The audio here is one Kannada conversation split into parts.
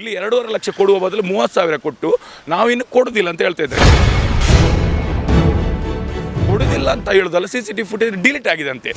ಇಲ್ಲಿ ಎರಡೂವರೆ ಲಕ್ಷ ಕೊಡುವ ಬದಲು ಮೂವತ್ತು ಸಾವಿರ ಕೊಟ್ಟು ನಾವಿನ್ನು ಕೊಡೋದಿಲ್ಲ ಅಂತ ಹೇಳ್ತಾ ಇದ್ದಾರೆ. ಕೊಡುದಿಲ್ಲ ಅಂತ ಹೇಳೋದಲ್ಲ C C T footage delete ಆಗಿದೆ ಅಂತೆ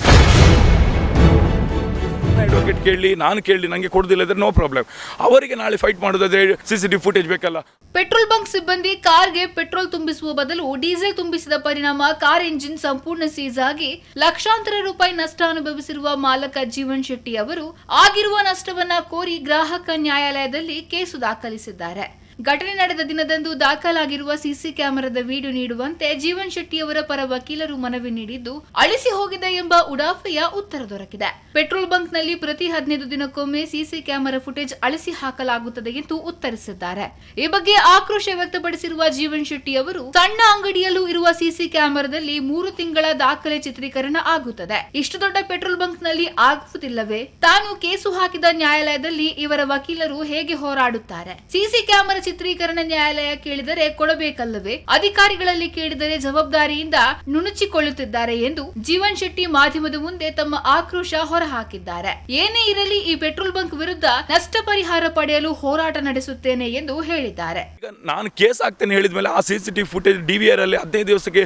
ಅಡ್ವೊಕೇಟ್ ಕೇಳಿ, ನಾನು ಕೇಳಿ ನನಗೆ ಕೊಡುದಿಲ್ಲ ಇದ್ರೆ ನೋ ಪ್ರಾಬ್ಲಮ್ ಅವರಿಗೆ ನಾಳೆ ಫೈಟ್ ಮಾಡೋದಾದ್ರೆ ಸಿ ಸಿ ಟಿ ಫುಟೇಜ್ ಬೇಕಲ್ಲ? ಪೆಟ್ರೋಲ್ ಬಂಕ್ ಸಿಬ್ಬಂದಿ ಕಾರ್ಗೆ ಪೆಟ್ರೋಲ್ ತುಂಬಿಸುವ ಬದಲು ಡೀಸೆಲ್ ತುಂಬಿಸಿದ ಪರಿಣಾಮ ಕಾರ್ ಎಂಜಿನ್ ಸಂಪೂರ್ಣ ಸೀಸ್ ಆಗಿ ಲಕ್ಷಾಂತರ ರೂಪಾಯಿ ನಷ್ಟ ಅನುಭವಿಸಿರುವ ಮಾಲಕ ಜೀವನ್ ಶೆಟ್ಟಿ ಅವರು ಆಗಿರುವ ನಷ್ಟವನ್ನ ಕೋರಿ ಗ್ರಾಹಕ ನ್ಯಾಯಾಲಯದಲ್ಲಿ ಕೇಸು ದಾಖಲಿಸಿದ್ದಾರೆ. ಘಟನೆ ನಡೆದ ದಿನದಂದು ದಾಖಲಾಗಿರುವ ಸಿಸಿ ಕ್ಯಾಮೆರಾದ ವಿಡಿಯೋ ನೀಡುವಂತೆ ಜೀವನ್ ಶೆಟ್ಟಿಯವರ ಪರ ವಕೀಲರು ಮನವಿ ನೀಡಿದ್ದು, ಅಳಿಸಿ ಹೋಗಿದೆ ಎಂಬ ಉಡಾಫೆಯ ಉತ್ತರ ದೊರಕಿದೆ. ಪೆಟ್ರೋಲ್ ಬಂಕ್ನಲ್ಲಿ ಪ್ರತಿ ಹದಿನೈದು ದಿನಕ್ಕೊಮ್ಮೆ ಸಿಸಿ ಕ್ಯಾಮೆರಾ ಫುಟೇಜ್ ಅಳಿಸಿ ಹಾಕಲಾಗುತ್ತದೆ ಎಂದು ಉತ್ತರಿಸಿದ್ದಾರೆ. ಈ ಬಗ್ಗೆ ಆಕ್ರೋಶ ವ್ಯಕ್ತಪಡಿಸಿರುವ ಜೀವನ್ ಶೆಟ್ಟಿ ಅವರು ಸಣ್ಣ ಅಂಗಡಿಯಲ್ಲೂ ಇರುವ ಸಿಸಿ ಕ್ಯಾಮೆರಾದಲ್ಲಿ ಮೂರು ತಿಂಗಳ ದಾಖಲೆ ಚಿತ್ರೀಕರಣ ಆಗುತ್ತದೆ. ಇಷ್ಟು ದೊಡ್ಡ ಪೆಟ್ರೋಲ್ ಬಂಕ್ನಲ್ಲಿ ಆಗುವುದಿಲ್ಲವೇ? ತಾನು ಕೇಸು ಹಾಕಿದ ನ್ಯಾಯಾಲಯದಲ್ಲಿ ಇವರ ವಕೀಲರು ಹೇಗೆ ಹೋರಾಡುತ್ತಾರೆ? ಸಿಸಿ ಕ್ಯಾಮೆರಾ ಚಿತ್ರೀಕರಣ ನ್ಯಾಯಾಲಯ ಕೇಳಿದರೆ ಕೊಡಬೇಕಲ್ಲವೇ? ಅಧಿಕಾರಿಗಳಲ್ಲಿ ಕೇಳಿದರೆ ಜವಾಬ್ದಾರಿಯಿಂದ ನುಣುಚಿಕೊಳ್ಳುತ್ತಿದ್ದಾರೆ ಎಂದು ಜೀವನ್ ಶೆಟ್ಟಿ ಮಾಧ್ಯಮದ ಮುಂದೆ ತಮ್ಮ ಆಕ್ರೋಶ ಹೊರಹಾಕಿದ್ದಾರೆ. ಏನೇ ಇರಲಿ ಈ ಪೆಟ್ರೋಲ್ ಬಂಕ್ ವಿರುದ್ಧ ನಷ್ಟ ಪರಿಹಾರ ಪಡೆಯಲು ಹೋರಾಟ ನಡೆಸುತ್ತೇನೆ ಎಂದು ಹೇಳಿದ್ದಾರೆ. ನಾನು ಕೇಸ್ ಆಗ್ತೇನೆ ಹೇಳಿದ ಮೇಲೆ ಆ ಸಿಸಿಟಿವಿ ಫುಟೇಜ್ ಡಿವಿಆರ್ ಅಲ್ಲಿ ಹದಿನೈದು ದಿವಸಕ್ಕೆ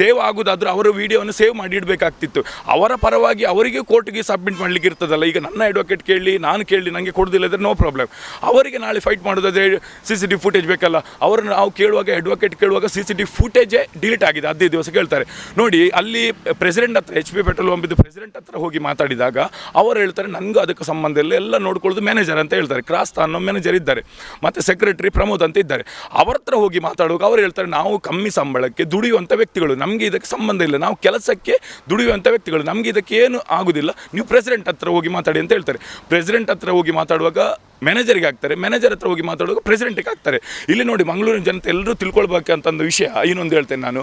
ಸೇವ್ ಆಗುದಾದ್ರೂ ಅವರ ವಿಡಿಯೋವನ್ನು ಸೇವ್ ಮಾಡಿ ಇಡಬೇಕಾಗ್ತಿತ್ತು. ಅವರ ಪರವಾಗಿ ಅವರಿಗೆ ಕೋರ್ಟ್ಗೆ ಸಬ್ಮಿಟ್ ಮಾಡ್ಲಿಕ್ಕೆ ಇರ್ತದಲ್ಲ, ಈಗ ನನ್ನ ಅಡ್ವೊಕೇಟ್ ಕೇಳಿ, ನಾನು ಕೇಳಿ ನನಗೆ ಕೊಡುದಿಲ್ಲ ಅಂದ್ರೆ ನೋ ಪ್ರಾಬ್ಲಮ್ ಅವರಿಗೆ ನಾಳೆ ಫೈಟ್ ಮಾಡೋದಾದ್ರೆ ಸಿ ಸಿ ಟಿ ಫುಟೇಜ್ ಬೇಕಲ್ಲ? ಅವರನ್ನು ನಾವು ಕೇಳುವಾಗ ಅಡ್ವೊಕೇಟ್ ಕೇಳುವಾಗ ಸಿ ಸಿ ಟಿ ಫುಟೇಜೇ ಡಿಲೀಟ್ ಆಗಿದೆ. ಅದೇ ದಿವಸ ಕೇಳ್ತಾರೆ. ನೋಡಿ, ಅಲ್ಲಿ ಪ್ರೆಸಿಡೆಂಟ್ ಹತ್ರ ಎಚ್ ಪಿ ಪೆಟ್ರೋಲ್ ಬಂಬಿದ್ದು ಪ್ರೆಸಿಡೆಂಟ್ ಹತ್ರ ಹೋಗಿ ಮಾತಾಡಿದಾಗ ಅವರು ಹೇಳ್ತಾರೆ ನನಗೂ ಅದಕ್ಕೆ ಸಂಬಂಧ ಇಲ್ಲ. ಎಲ್ಲ ನೋಡ್ಕೊಳ್ಳೋದು ಮ್ಯಾನೇಜರ್ ಅಂತ ಹೇಳ್ತಾರೆ. ಕ್ರಾಸ್ ಅನ್ನೋ ಮ್ಯಾನೇಜರ್ ಇದ್ದಾರೆ. ಮತ್ತು ಸೆಕ್ರೆಟರಿ ಪ್ರಮೋದ್ ಅಂತ ಇದ್ದಾರೆ. ಅವ್ರ ಹೋಗಿ ಮಾತಾಡುವಾಗ ಅವ್ರು ಹೇಳ್ತಾರೆ, ನಾವು ಕಮ್ಮಿ ಸಂಬಳಕ್ಕೆ ದುಡಿಯುವಂಥ ವ್ಯಕ್ತಿಗಳು. ನಮಗೆ ಇದಕ್ಕೆ ಸಂಬಂಧ ಇಲ್ಲ. ನಾವು ಕೆಲಸಕ್ಕೆ ದುಡಿಯುವಂಥ ವ್ಯಕ್ತಿಗಳು. ನಮಗೆ ಇದಕ್ಕೆ ಏನು ಆಗೋದಿಲ್ಲ. ನೀವು ಪ್ರೆಸಿಡೆಂಟ್ ಹತ್ರ ಹೋಗಿ ಮಾತಾಡಿ ಅಂತ ಹೇಳ್ತಾರೆ. ಪ್ರೆಸಿಡೆಂಟ್ ಹತ್ರ ಹೋಗಿ ಮಾತಾಡುವಾಗ ಮ್ಯಾನೇಜರ್ಗೆ ಆಗ್ತಾರೆ ಮ್ಯಾನೇಜರ್ ಹತ್ರ ಹೋಗಿ ಮಾತಾಡುವಾಗ ಪ್ರೆಸಿಡೆಂಟಿಗೆ ಆಗ್ತಾರೆ ಇಲ್ಲಿ ನೋಡಿ ಮಂಗಳೂರಿನ ಜನತೆ ಎಲ್ಲರೂ ತಿಳ್ಕೊಳ್ಬೇಕಂತಂದು ವಿಷಯ. ಇನ್ನೊಂದು ಹೇಳ್ತೇನೆ ನಾನು.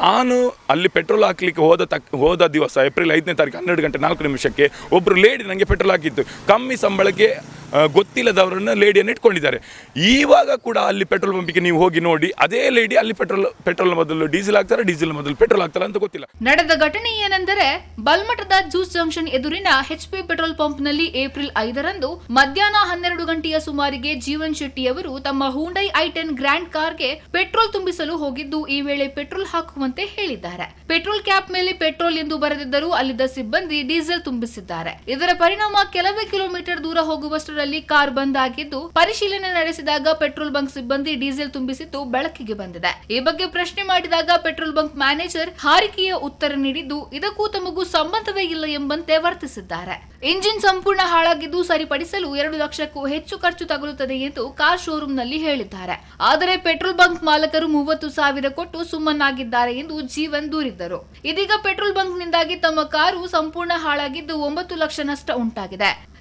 ನಾನು ಅಲ್ಲಿ ಪೆಟ್ರೋಲ್ ಹಾಕ್ಲಿಕ್ಕೆ ಹೋದ ತಕ್, ಹೋದ ದಿವಸ ಏಪ್ರಿಲ್ ಐದನೇ ತಾರೀಕು ಹನ್ನೆರಡು ಗಂಟೆ ನಾಲ್ಕು ನಿಮಿಷಕ್ಕೆ ಒಬ್ಬರು ಲೇಡಿ ನನಗೆ ಪೆಟ್ರೋಲ್ ಹಾಕಿತ್ತು ಕಮ್ಮಿ ಸಂಬಳಕ್ಕೆ ಗೊತ್ತಿಲ್ಲದವರನ್ನು ಲೇಡಿಯನ್ನು ಇಟ್ಕೊಂಡಿದ್ದಾರೆ. ಈವಾಗ ಕೂಡ ಅಲ್ಲಿ ಪೆಟ್ರೋಲ್ ಪಂಪಿಗೆ ನೀವು ಹೋಗಿ ನೋಡಿ, ಅದೇ ಲೇಡಿ ಅಲ್ಲಿ ಪೆಟ್ರೋಲ್ ಪೆಟ್ರೋಲ್ ಮೊದಲು ಡೀಸೆಲ್ ಹಾಕ್ತಾರೆ, ಡೀಸೆಲ್ ಮೊದಲು ಪೆಟ್ರೋಲ್ ಹಾಕ್ತಾರೆ ಅಂತ ಗೊತ್ತಿಲ್ಲ. ನಡೆದ ಘಟನೆ ಏನೆಂದರೆ, ಬಲ್ಮಠದ ಜ್ಯೂಸ್ ಜಂಕ್ಷನ್ ಎದುರಿನ ಎಚ್ಪಿ ಪೆಟ್ರೋಲ್ ಪಂಪ್ನಲ್ಲಿ ಏಪ್ರಿಲ್ ಐದರಂದು ಮಧ್ಯಾಹ್ನ ಹನ್ನೆರಡು ಗಂಟೆಯ ಸುಮಾರಿಗೆ ಜೀವನ್ ಶೆಟ್ಟಿ ಅವರು ತಮ್ಮ ಹೂಂಡೈ ಐ ಟೆನ್ ಗ್ರ್ಯಾಂಡ್ ಕಾರ್ಗೆ ಪೆಟ್ರೋಲ್ ತುಂಬಿಸಲು ಹೋಗಿದ್ದು, ಈ ವೇಳೆ ಪೆಟ್ರೋಲ್ ಹಾಕುವಂತೆ ಹೇಳಿದ್ದಾರೆ. ಪೆಟ್ರೋಲ್ ಕ್ಯಾಪ್ ಮೇಲೆ ಪೆಟ್ರೋಲ್ ಎಂದು ಬರೆದಿದ್ದರೂ ಅಲ್ಲಿದ್ದ ಸಿಬ್ಬಂದಿ ಡೀಸೆಲ್ ತುಂಬಿಸಿದ್ದಾರೆ. ಇದರ ಪರಿಣಾಮ ಕೆಲವೇ ಕಿಲೋಮೀಟರ್ ದೂರ ಹೋಗುವಷ್ಟರಲ್ಲಿ ಕಾರ್ ಬಂದ್ ಆಗಿದ್ದು ಪರಿಶೀಲನೆ ನಡೆಸಿದಾಗ ಪೆಟ್ರೋಲ್ ಬಂಕ್ ಸಿಬ್ಬಂದಿ ಡೀಸೆಲ್ ತುಂಬಿಸಿದ್ದು ಬೆಳಕಿಗೆ ಬಂದಿದೆ. ಈ ಬಗ್ಗೆ ಪ್ರಶ್ನೆ ಮಾಡಿದಾಗ ಪೆಟ್ರೋಲ್ ಬಂಕ್ ಮ್ಯಾನೇಜರ್ ಹಾರಿಕೆಯ ಉತ್ತರ ನೀಡಿದ್ದು, ಇದಕ್ಕೂ ತಮಗೂ ಸಂಬಂಧವೇ ಇಲ್ಲ ಎಂಬಂತೆ ವರ್ತಿಸಿದ್ದಾರೆ. ಇಂಜಿನ್ ಸಂಪೂರ್ಣ ಹಾಳಾಗಿದ್ದು ಸರಿಪಡಿಸಲು ಎರಡು ಲಕ್ಷಕ್ಕೂ ಹೆಚ್ಚು ಖರ್ಚು ತಗುಲುತ್ತದೆ ಎಂದು ಕಾರ್ ಶೋರೂಮ್ನಲ್ಲಿ ಹೇಳಿದ್ದಾರೆ. ಆದರೆ ಪೆಟ್ರೋಲ್ ಬಂಕ್ ಮಾಲಕರು ಮೂವತ್ತು ಸಾವಿರ ಕೊಟ್ಟು ಸುಮ್ಮನಾಗಿದ್ದಾರೆ ಎಂದು ಜೀವನ್ ದೂರಿದ್ದರು. ಇದೀಗ ಪೆಟ್ರೋಲ್ ಬಂಕ್ ನಿಂದಾಗಿ ತಮ್ಮ ಕಾರು ಸಂಪೂರ್ಣ ಹಾಳಾಗಿದ್ದು ಒಂಬತ್ತು ಲಕ್ಷ ನಷ್ಟ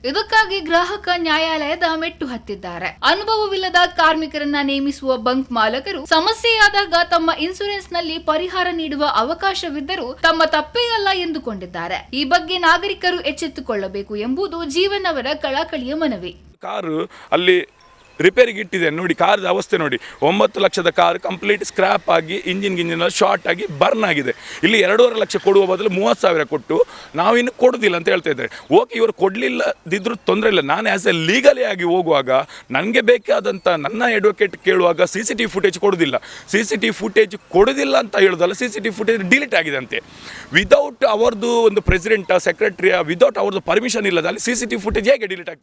ಇದಕ್ಕಾಗಿ ಗ್ರಾಹಕ ನ್ಯಾಯಾಲಯದ ಮೆಟ್ಟು ಹತ್ತಿದ್ದಾರೆ. ಅನುಭವವಿಲ್ಲದ ಕಾರ್ಮಿಕರನ್ನ ನೇಮಿಸುವ ಬಂಕ್ ಮಾಲಕರು ಸಮಸ್ಯೆಯಾದಾಗ ತಮ್ಮ ಇನ್ಸೂರೆನ್ಸ್ನಲ್ಲಿ ಪರಿಹಾರ ನೀಡುವ ಅವಕಾಶವಿದ್ದರೂ ತಮ್ಮ ತಪ್ಪೇ ಅಲ್ಲ ಎಂದುಕೊಂಡಿದ್ದಾರೆ. ಈ ಬಗ್ಗೆ ನಾಗರಿಕರು ಎಚ್ಚೆತ್ತುಕೊಳ್ಳಬೇಕು ಎಂಬುದು ಜೀವನವರ ಕಳಕಳಿಯ ಮನವಿ. ಕಾರು ಅಲ್ಲಿ ರಿಪೇರಿಗೆ ಇಟ್ಟಿದೆ. ನೋಡಿ, ಕಾರ್ದ ಅವಸ್ಥೆ ನೋಡಿ. ಒಂಬತ್ತು ಲಕ್ಷದ ಕಾರ್ ಕಂಪ್ಲೀಟ್ ಸ್ಕ್ರ್ಯಾಪ್ ಆಗಿ ಇಂಜಿನ್ ಗಿಂಜಿನ್ ಶಾರ್ಟ್ ಆಗಿ ಬರ್ನ್ ಆಗಿದೆ. ಇಲ್ಲಿ ಎರಡೂವರೆ ಲಕ್ಷ ಕೊಡುವ ಬದಲು ಮೂವತ್ತು ಸಾವಿರ ಕೊಟ್ಟು ನಾವಿನ್ನು ಕೊಡೋದಿಲ್ಲ ಅಂತ ಹೇಳ್ತಾ ಇದ್ದಾರೆ. ಓಕೆ, ಇವರು ಕೊಡಲಿಲ್ಲದಿದ್ರೂ ತೊಂದರೆ ಇಲ್ಲ. ನಾನು ಆ್ಯಸ್ ಎ ಲೀಗಲಿ ಆಗಿ ಹೋಗುವಾಗ ನನಗೆ ಬೇಕಾದಂಥ ನನ್ನ ಅಡ್ವೊಕೇಟ್ ಕೇಳುವಾಗ ಸಿ ಸಿ ಟಿ ಫುಟೇಜ್ ಕೊಡೋದಿಲ್ಲ. ಸಿ ಸಿ ಟಿ ಫುಟೇಜ್ ಕೊಡೋದಿಲ್ಲ ಅಂತ ಹೇಳೋದಲ್ಲ C C T footage delete ಆಗಿದೆ ಅಂತೆ ವಿದೌಟ್ ಅವರದು ಒಂದು ಪ್ರೆಸಿಡೆಂಟ ಸೆಕ್ರೆಟರಿಯ ವಿದೌಟ್ ಅವ್ರದ್ದು ಪರ್ಮಿಷನ್ ಇಲ್ಲದಲ್ಲಿ ಸಿ ಸಿ ಟಿ ಫುಟೇಜ್ ಹೇಗೆ ಡಿಲೀಟ್ ಆಗ್ತದೆ?